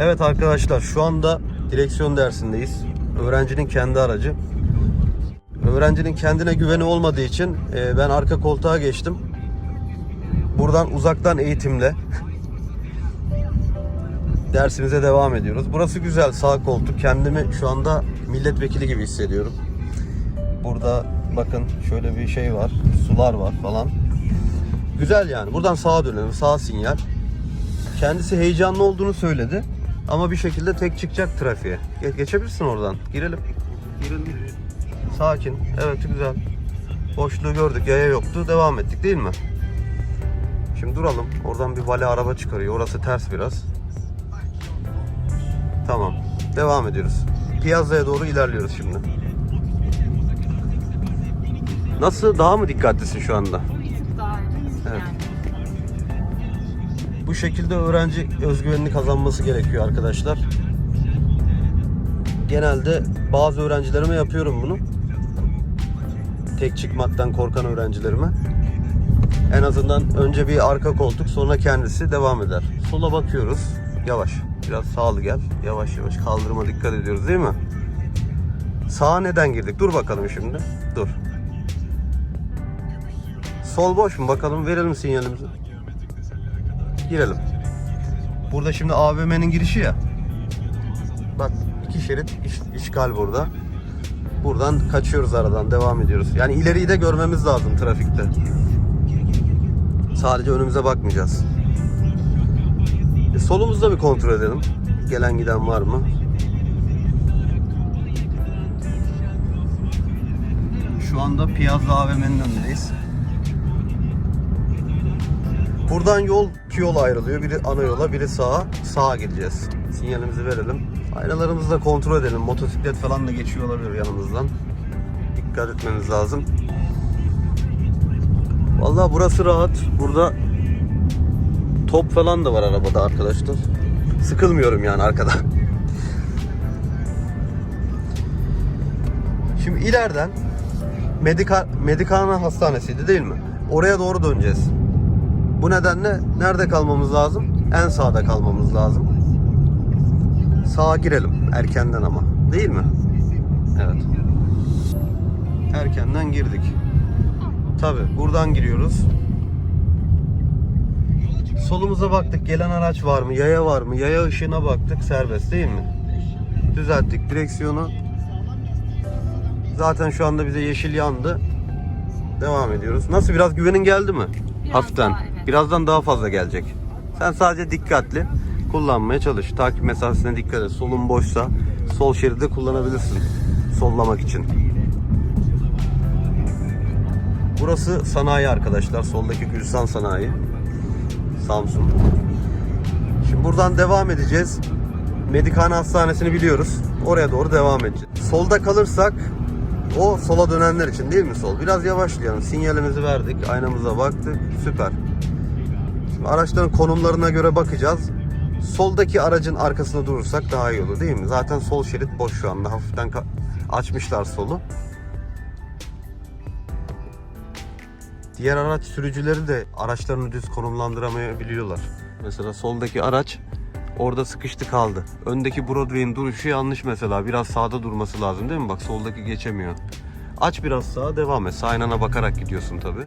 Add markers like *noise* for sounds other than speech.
Evet arkadaşlar şu anda direksiyon dersindeyiz. Öğrencinin kendi aracı. Öğrencinin kendine güveni olmadığı için e, ben arka koltuğa geçtim. Buradan uzaktan eğitimle *laughs* dersimize devam ediyoruz. Burası güzel sağ koltuk. Kendimi şu anda milletvekili gibi hissediyorum. Burada bakın şöyle bir şey var. Sular var falan. Güzel yani. Buradan sağa dönelim. Sağ sinyal. Kendisi heyecanlı olduğunu söyledi. Ama bir şekilde tek çıkacak trafiğe. Ge- geçebilirsin oradan. Girelim. Girelim. Sakin. Evet güzel. Boşluğu gördük. Yaya yoktu. Devam ettik değil mi? Şimdi duralım. Oradan bir vale araba çıkarıyor. Orası ters biraz. Tamam. Devam ediyoruz. Piyazaya doğru ilerliyoruz şimdi. Nasıl? Daha mı dikkatlisin şu anda? Bu şekilde öğrenci özgüvenini kazanması gerekiyor arkadaşlar. Genelde bazı öğrencilerime yapıyorum bunu. Tek çıkmaktan korkan öğrencilerime. En azından önce bir arka koltuk sonra kendisi devam eder. Sola bakıyoruz. Yavaş. Biraz sağlı gel. Yavaş yavaş kaldırıma dikkat ediyoruz değil mi? Sağa neden girdik? Dur bakalım şimdi. Dur. Sol boş mu? Bakalım verelim sinyalimizi. Girelim. Burada şimdi AVM'nin girişi ya. Bak iki şerit iş- işgal burada. Buradan kaçıyoruz aradan devam ediyoruz. Yani ileriyi de görmemiz lazım trafikte. Sadece önümüze bakmayacağız. E, solumuzda bir kontrol edelim. Gelen giden var mı? Şu anda Piyazlı AVM'nin önündeyiz. Buradan yol iki yola ayrılıyor. Biri ana yola, biri sağa. Sağa gideceğiz. Sinyalimizi verelim. Aynalarımızı da kontrol edelim. Motosiklet falan da geçiyor olabilir yanımızdan. Dikkat etmeniz lazım. Vallahi burası rahat. Burada top falan da var arabada arkadaşlar. Sıkılmıyorum yani arkada. Şimdi ileriden Medika, Medikana Hastanesi'ydi değil mi? Oraya doğru döneceğiz. Bu nedenle nerede kalmamız lazım? En sağda kalmamız lazım. Sağa girelim erkenden ama. Değil mi? Evet. Erkenden girdik. Tabi buradan giriyoruz. Solumuza baktık. Gelen araç var mı? Yaya var mı? Yaya ışığına baktık. Serbest değil mi? Düzelttik direksiyonu. Zaten şu anda bize yeşil yandı. Devam ediyoruz. Nasıl biraz güvenin geldi mi? Biraz Hafiften. daha, evet. Birazdan daha fazla gelecek. Sen sadece dikkatli kullanmaya çalış. Takip mesafesine dikkat et. Solun boşsa sol şeridi kullanabilirsin. Sollamak için. Burası sanayi arkadaşlar. Soldaki Gülsan Sanayi. Samsun. Şimdi buradan devam edeceğiz. Medikane Hastanesi'ni biliyoruz. Oraya doğru devam edeceğiz. Solda kalırsak o sola dönenler için değil mi sol? Biraz yavaşlayalım. Sinyalimizi verdik. Aynamıza baktık. Süper. Şimdi araçların konumlarına göre bakacağız. Soldaki aracın arkasında durursak daha iyi olur değil mi? Zaten sol şerit boş şu anda. Hafiften açmışlar solu. Diğer araç sürücüleri de araçlarını düz konumlandıramayabiliyorlar. Mesela soldaki araç orada sıkıştı kaldı. Öndeki Broadway'in duruşu yanlış mesela. Biraz sağda durması lazım değil mi? Bak soldaki geçemiyor. Aç biraz sağa devam et. Sağ aynana bakarak gidiyorsun tabi.